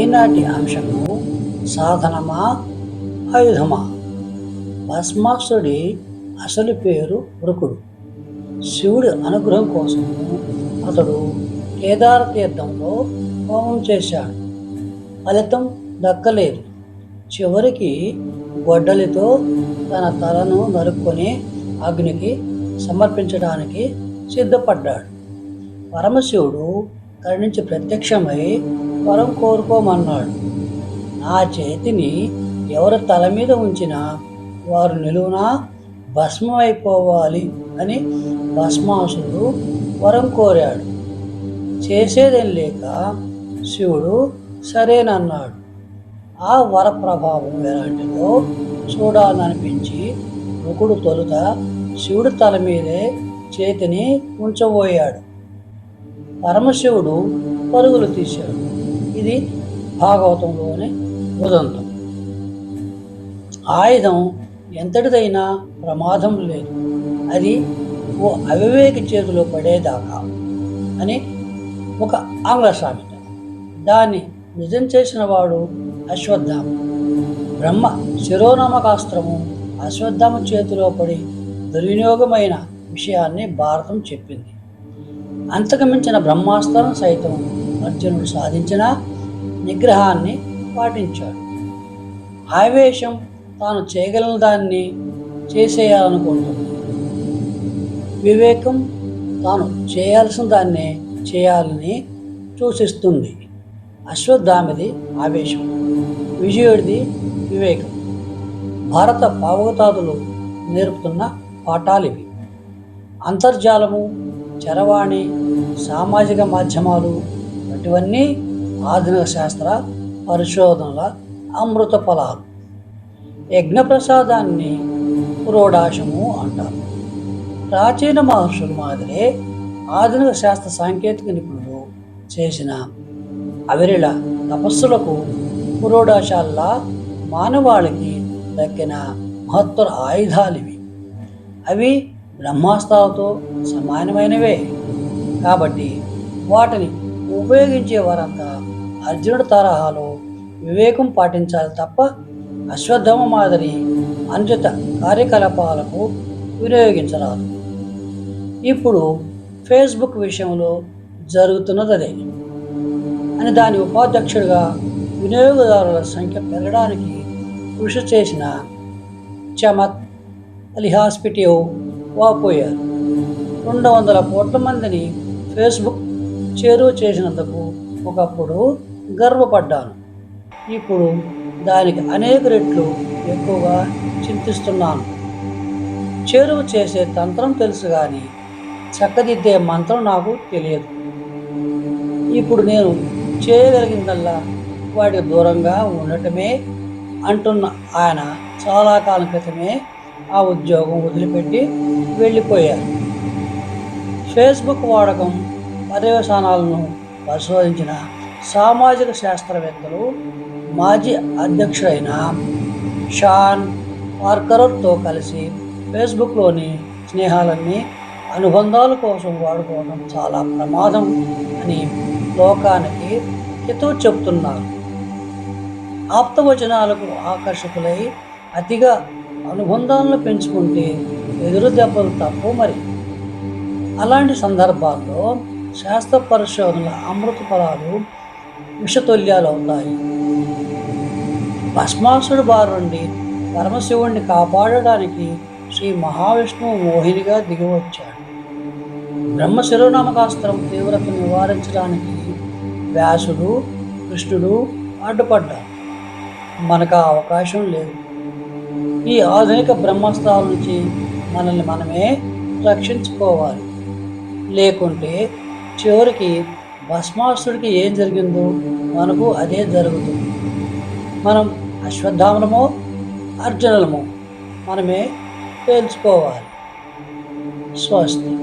ఈనాటి అంశము సాధనమా ఆయుధమా? భస్మాసుడి అసలు పేరు వృకుడు శివుడి అనుగ్రహం కోసం అతడు కేదార తీర్థంలో హోమం చేశాడు. ఫలితం దక్కలేదు. చివరికి గొడ్డలితో తన తలను నరుక్కొని అగ్నికి సమర్పించడానికి సిద్ధపడ్డాడు. పరమశివుడు కరుణించి ప్రత్యక్షమై వరం కోరుకోమన్నాడు. నా చేతిని ఎవరి తల మీద ఉంచినా వారు నిలువునా భస్మమైపోవాలి అని భస్మాసుడు వరం కోరాడు. చేసేదేం లేక శివుడు సరేనన్నాడు. ఆ వర ప్రభావం ఎలాంటిదో చూడాలనిపించి ఒకడు తొలుత శివుడు తల మీదే చేతిని ఉంచబోయాడు. పరమశివుడు పరుగులు తీశాడు. ఇది భాగవతంలోని ఉదంతం. ఆయుధం ఎంతటిదైనా ప్రమాదం లేదు. అది ఓ అవివేక చేతిలో పడేదాకా అని ఒక ఆంగ్ల సామెత దాన్ని నిజం చేసిన వాడు అశ్వత్థామ. బ్రహ్మ శిరోనామకాస్త్రము అశ్వత్థామ చేతిలో పడి దుర్వినియోగమైన విషయాన్ని భారతం చెప్పింది. అంతకుమించిన బ్రహ్మాస్త్రం సైతం అర్జునుడు సాధించిన నిగ్రహాన్ని పాటించాడు. ఆవేశం తాను చేయగలిగిన దాన్ని చేసేయాలనుకుంటుంది. వివేకం తాను చేయాల్సిన దాన్నే చేయాలని సూచిస్తుంది. అశ్వత్థామిది ఆవేశం విజయుడిది వివేకం. భారత పావగతాదులు నేర్పుతున్న పాఠాలివి. అంతర్జాలము చరవాణి సామాజిక మాధ్యమాలు వంటివన్నీ ఆధునిక శాస్త్ర పరిశోధనల అమృత ఫలాలు. యజ్ఞప్రసాదాన్ని పురోడాశము అంటారు. ప్రాచీన మహర్షుల మాదిరే ఆధునిక శాస్త్ర సాంకేతిక నిపుణులు చేసిన అవిరిల తపస్సులకు పురోడాశాల్లా మానవాళికి దక్కిన మహత్తర ఆయుధాలివి అవి బ్రహ్మాస్త్రాలతో సమానమైనవే. కాబట్టి వాటిని ఉపయోగించే వారంతా అర్జునుడి తరహాలో వివేకం పాటించాలి తప్ప అశ్వత్థమ మాదిరి అనుచిత కార్యకలాపాలకు వినియోగించరాదు. ఇప్పుడు ఫేస్బుక్ విషయంలో జరుగుతున్నది అదే అని దాని ఉపాధ్యక్షుడిగా వినియోగదారుల సంఖ్య పెరగడానికి కృషి చేసిన చమత్ అలీ వాపోయారు రెండు వందల కోట్ల మందిని ఫేస్బుక్ చేరువ చేసినందుకు ఒకప్పుడు గర్వపడ్డాను. ఇప్పుడు దానికి అనేక రెట్లు ఎక్కువగా చింతిస్తున్నాను. చేరువ చేసే తంత్రం తెలుసు కానీ చక్కదిద్దే మంత్రం నాకు తెలియదు. ఇప్పుడు నేను చేయగలిగిందల్లా వాటికి దూరంగా ఉండటమే అంటున్న ఆయన చాలా కాలం క్రితమే ఆ ఉద్యోగం వదిలిపెట్టి వెళ్ళిపోయారు. ఫేస్బుక్ వాడకం పర్యవసానాలను పరిశోధించిన సామాజిక శాస్త్రవేత్తలు మాజీ అధ్యక్షుడైన షాన్ పార్కరర్తో కలిసి ఫేస్బుక్లోని స్నేహాలన్నీ అనుబంధాల కోసం వాడుకోవడం చాలా ప్రమాదం అని లోకానికి హితవు చెప్తున్నారు ఆప్తవచనాలకు ఆకర్షకులై అతిగా అనుబంధాలను పెంచుకుంటే ఎదురు దెబ్బలు తప్పు మరి. అలాంటి సందర్భాల్లో శాస్త్ర పరిశోధనల అమృత ఫలాలు విషతుల్యాలు అవుతాయి. భస్మాసుడు బారు నుండి పరమశివుణ్ణి కాపాడడానికి శ్రీ మహావిష్ణువు మోహినిగా దిగివచ్చాడు. బ్రహ్మ శిరోనామకాస్త్రం తీవ్రత నివారించడానికి వ్యాసుడు కృష్ణుడు అడ్డుపడ్డారు మనకు ఆ అవకాశం లేదు. ఈ ఆధునిక బ్రహ్మాస్త్రాల నుంచి మనల్ని మనమే రక్షించుకోవాలి. లేకుంటే చివరికి భస్మాసుడికి ఏం జరిగిందో మనకు అదే జరుగుతుంది. మనం అశ్వత్థామనమో అర్జునులమో మనమే పేల్చుకోవాలి. స్వస్తి.